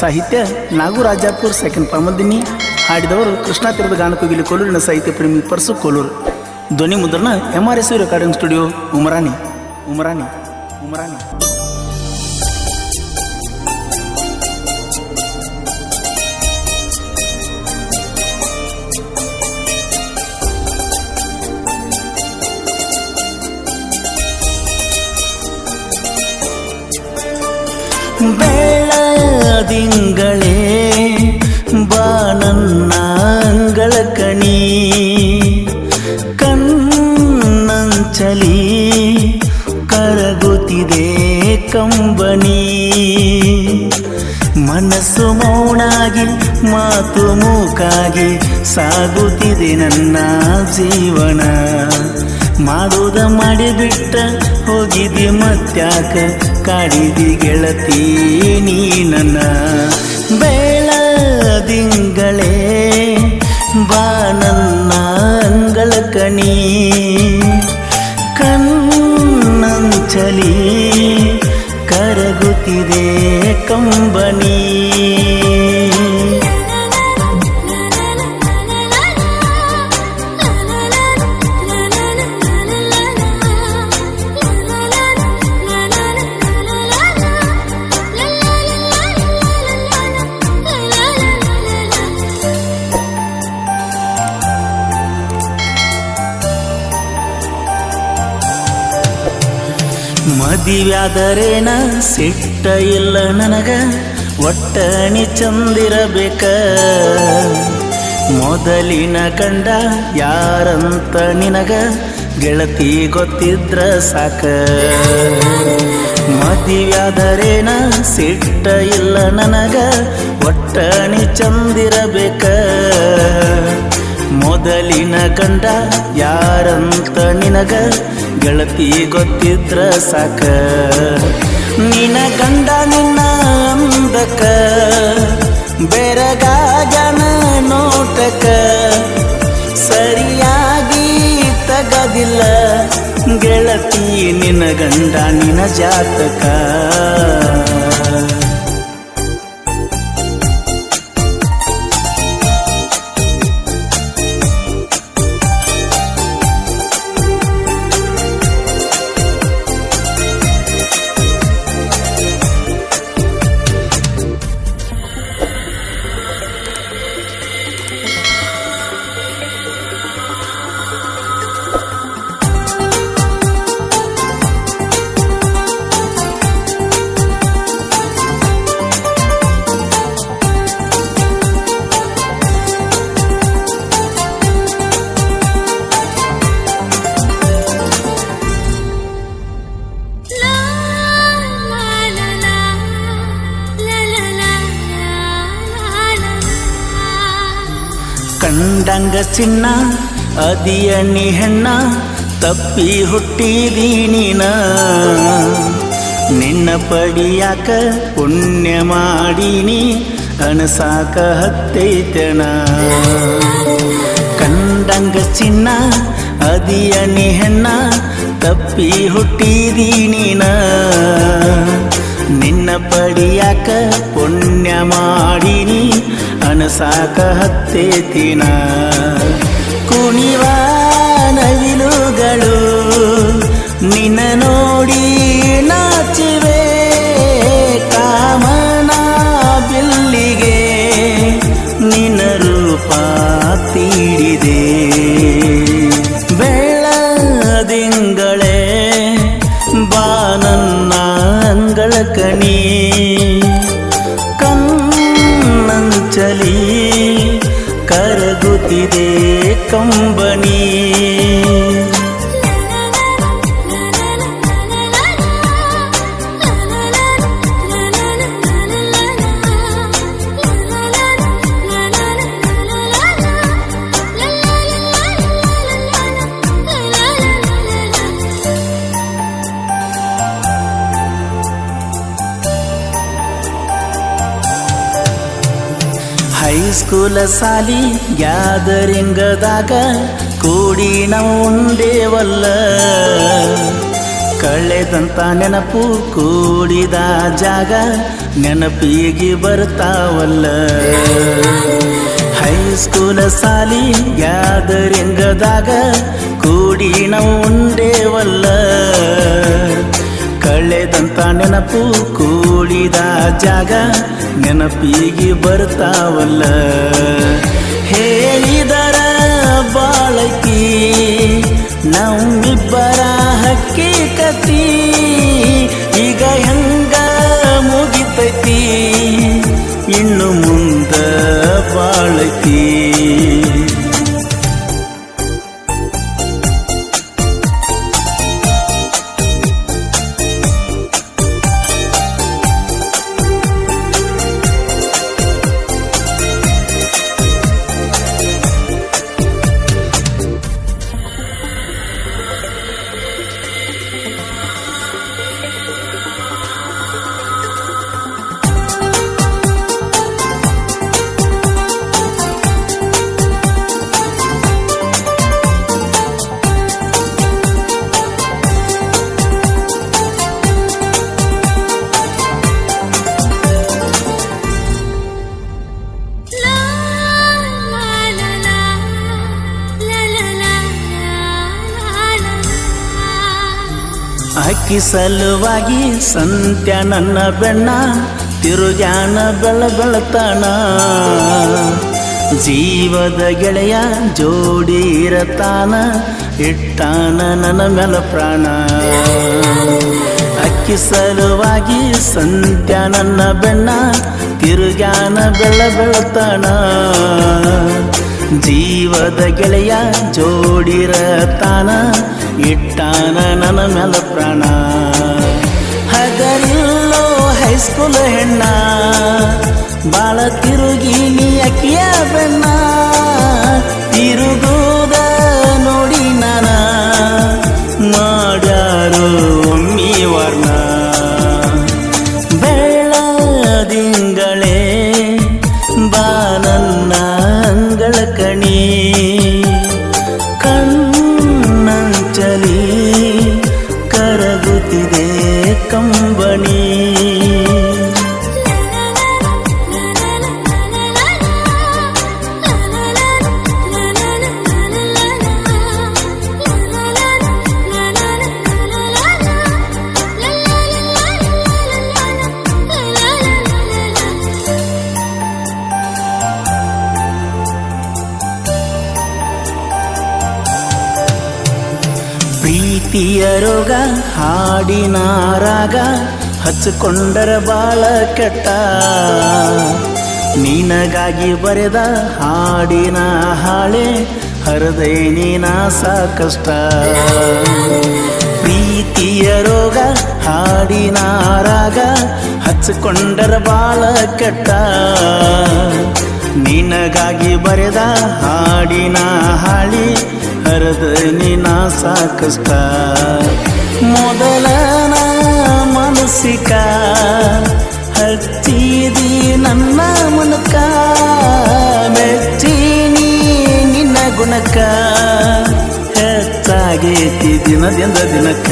ಸಾಹಿತ್ಯ ನಾಗರಾಜಾಪುರ್ ಸೆಕೆಂಡ್ ಪಾಮಲ್ದಿನಿ ಹಾಡಿದವರು ಕೃಷ್ಣ ತೀರದ ಗಾನಕೋಗಿಲಿ ಕೋಲೂರಿನ ಸಾಹಿತ್ಯ ಪ್ರೇಮಿ ಪರ್ಸು ಕೋಲೂರು. ಧ್ವನಿ ಮುದ್ರಣ M R S recording studio Umarani ಉಮರಾಣಿ ಉಮರಾಣಿ ಬೆಳದಿಂಗಳೇ ಬಾ ಅಂಗಳ ಕಣಿ. ಕಣ್ಣಂಚಲಿ ಕರಗುತ್ತಿದೆ ಕಂಬನಿ. ಮನಸ್ಸು ಮೌನಾಗಿ, ಮಾತು ಮೂಕಾಗಿ ಸಾಗುತ್ತಿದೆ ನನ್ನ ಜೀವನ. ಮಾಡುವುದ ಮಾಡಿಬಿಟ್ಟ ಹೋಗಿದೆ ಮತ್ಯಾಕ ಕಾಡಿದಿ ಗೆಳತಿ ನೀ ನನ್ನ ಬೆಳದಿಂಗಳೇ ಬಾ ನನ್ನ ಅಂಗಳ ಕಣಿ. ಕಣ್ಣಂಚಲಿ ಕರಗುತ್ತಿದೆ ಕಂಬನಿ. ಮದಿವ್ಯಾದರೇನ ಸಿಟ್ಟ ಇಲ್ಲ ನನಗ? ಒಟ್ಟಣಿ ಚಂದಿರಬೇಕ? ಮೊದಲಿನ ಕಂಡ ಯಾರಂತ ನಿನಗ? ಗೆಳತಿ ಗೊತ್ತಿದ್ರ ಸಾಕ? ಮದಿವ್ಯಾದರೇನ ಸಿಟ್ಟ ಇಲ್ಲ ನನಗ? ಒಟ್ಟಣಿ ಚಂದಿರಬೇಕ? ಮೊದಲಿನ ಕಂಡ ಯಾರಂತ ನಿನಗ? ಗೆಳತಿ ಗೊತ್ತಿದ್ರ ಸಾಕ. ನಿನ ಗಂಡ ನಿನ್ನ ಅಂದಕ ಬೆರಗಾಗನ ನೋಟಕ, ಸರಿಯಾಗಿ ತಗದಿಲ್ಲ ಗೆಳತಿ ನಿನ ಗಂಡ ನಿನ ಜಾತಕ. ಕಂಡಂಗ ಚಿನ್ನ, ಅದಿಯಣ್ಣಿ ಹೆಣ್ಣ, ತಪ್ಪಿ ಹುಟ್ಟಿದಿ ನೀನ. ನಿನ್ನ ಪಡಿಯಾಕ ಪುಣ್ಯ ಮಾಡೀನಿ, ಅಣಸಾಕ ಹತ್ತೈತಣ. ಕಂಡಂಗ ಚಿನ್ನ, ಅದಿಯಣ್ಣಿ ಹೆಣ್ಣ, ತಪ್ಪಿ ಹುಟ್ಟಿದಿ ನೀನ. ನಿನ್ನ ಪಡಿಯಾಕ ಪುಣ್ಯ ಮಾಡೀನಿ ಅನಸಾಕ ಹತ್ತೇತಿನ. ಕುಣಿವ ನವಿಲುಗಳು ನಿನ್ನ ನೋಡಿ ಕಣ್ಣಂಚಲಿ ಕರಗುತ್ತಿದೆ ಕಂಬನಿ. ಹೈಸ್ಕೂಲ ಸಾಲಿ ಗ್ಯಾದರಿಂಗದಾಗ ಕೂಡಿ ನಾವು ಉಂಡೇವಲ್ಲ ಕಳೆದಂತ ನೆನಪು ಕೂಡಿದ ಜಾಗ ನೆನಪಿಗೆ ಬರ್ತಾವಲ್ಲ. ಹೈಸ್ಕೂಲ ಸಾಲಿ ಗ್ಯಾದರಿಂಗದಾಗ ಕೂಡಿ ನಾವು ಉಂಡೇವಲ್ಲ ಕಳೆದಂತ ನೆನಪು ಕೂಡಿದ ಜಾಗ ನೆನಪಿಗೆ ಬರ್ತಾವಲ್ಲ. ಹೇಳಿದರ ಬಾಳಕಿ ನಮ್ಮಿಬ್ಬರ ಹಕ್ಕಿಕತಿ ಈಗ ಅಕ್ಕಿ ಸಲುವಾಗಿ ಸಂತ್ಯ ನನ್ನ ಬೆಣ್ಣ ತಿರುಗಾನ ಬೆಳ ಬೆಳತಾನ. ಜೀವದ ಗೆಳೆಯ ಜೋಡಿ ಇರತಾನ, ಇಟ್ಟಾನ ನನ್ನ ಮೇಲ ಪ್ರಾಣ. ಅಕ್ಕಿ ಸಲುವಾಗಿ ಸಂತ್ಯ ನನ್ನ ಬೆಣ್ಣ ತಿರುಗಾನ ಬೆಳ ಬೆಳತಾನ. ಜೀವದ ಗೆಳೆಯ ಜೋಡಿರತಾನ ಇಟ್ಟಾನ ನನ್ನ ಮೇಲೆ ಪ್ರಾಣ. ಹಗರಿಲ್ಲೋ ಹೈಸ್ಕೂಲ್ ಹೆಣ್ಣ. ಬಾಳ ತಿರುಗಿ ನೀ ಅಕ್ಕಿಯ ಬೆಣ್ಣ ಪ್ರೀತಿಯ ರೋಗ, ಹಾಡಿನ ರಾಗ, ಹಚ್ಚಿಕೊಂಡರ ಬಾಳ ಕೆಟ್ಟ. ನೀನಗಾಗಿ ಬರೆದ ಹಾಡಿನ ಹಾಳೆ, ಹರದೇ ನೀನ ಸಾಕಷ್ಟ. ಪ್ರೀತಿಯ ರೋಗ, ಹಾಡಿನ ರಾಗ, ಹಚ್ಚಿಕೊಂಡರ ಬಾಳ ಕೆಟ್ಟ. ನಿನಗಾಗಿ ಬರೆದ ಹಾಡಿನ ಹಾಳಿ ಹರದ ನೀನ ಸಾಕಷ್ಟ. ಮೊದಲ ಮನಸ್ಸಿಕ ಹಚ್ಚಿದಿ ನನ್ನ ಮುನಕ. ಮೆಚ್ಚೀನಿ ನಿನ್ನ ಗುಣಕ. ಹೆಚ್ಚಾಗೇತಿ ದಿನದಿಂದ ದಿನಕ್ಕ.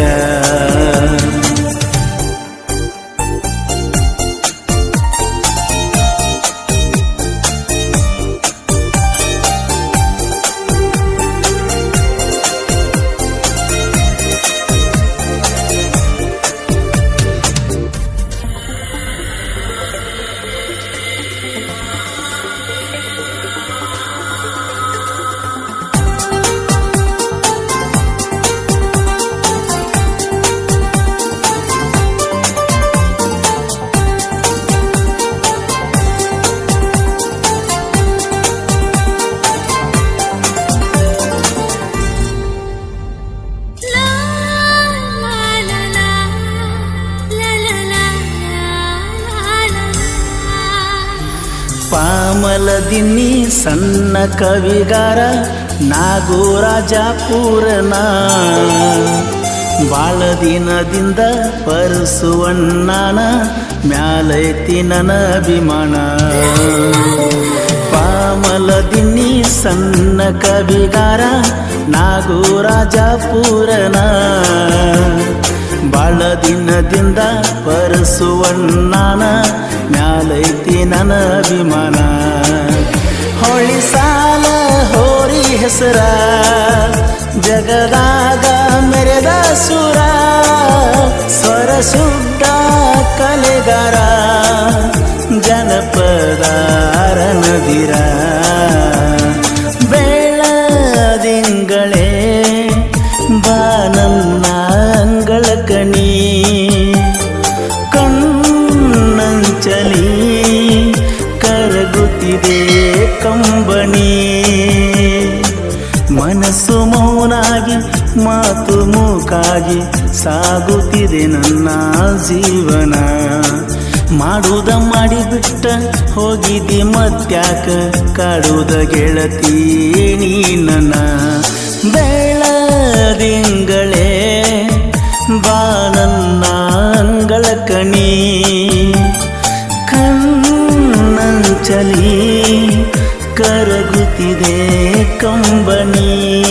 ಪಾಮಲದಿನ್ನಿ ಸಣ್ಣ ಕವಿಗಾರ ನಾಗೂರಾಜಾಪುರನ ಬಾಳ ದಿನದಿಂದ ಪರಸುವಣ್ಣನ ಮ್ಯಾಲೈತಿ ನನ್ನ ಅಭಿಮಾನ. ಪಾಮಲದಿನ್ನಿ ಸಣ್ಣ ಕವಿಗಾರ ನಾಗೂರಾಜಾಪುರನ ಬಾಳ ದಿನದಿಂದ ಪರಸುವಣ್ಣನ ಮ್ಯಾಲೈತಿ ನನ್ನ ಅಭಿಮಾನ. ಹೊಳಿ ಸಾಲ ಹೋರಿ ಹೆಸರ ಜಗದಾಗ ಮೆರೆದ ಸುರ ಸ್ವರ ಸುಡ್ಡ ಕಲೆಗಾರ ಜನಪದಾರ ನದಿರ ಸಾಗುತ್ತಿದೆ ನನ್ನ ಜೀವನ. ಮಾಡುವುದ ಮಾಡಿಬಿಟ್ಟ ಹೋಗಿದ್ದಿ ಮತ್ಯಾಕ ಕಾಡುವುದ ಗೆಳತಿ ನನ್ನ. ಬೆಳದಿಂಗಳೇ ಬಾನನ್ನ ಅಂಗಳ ಕಣಿ. ಕಣ್ಣಂಚಲಿ ಕರಗುತ್ತಿದೆ ಕಂಬನಿ.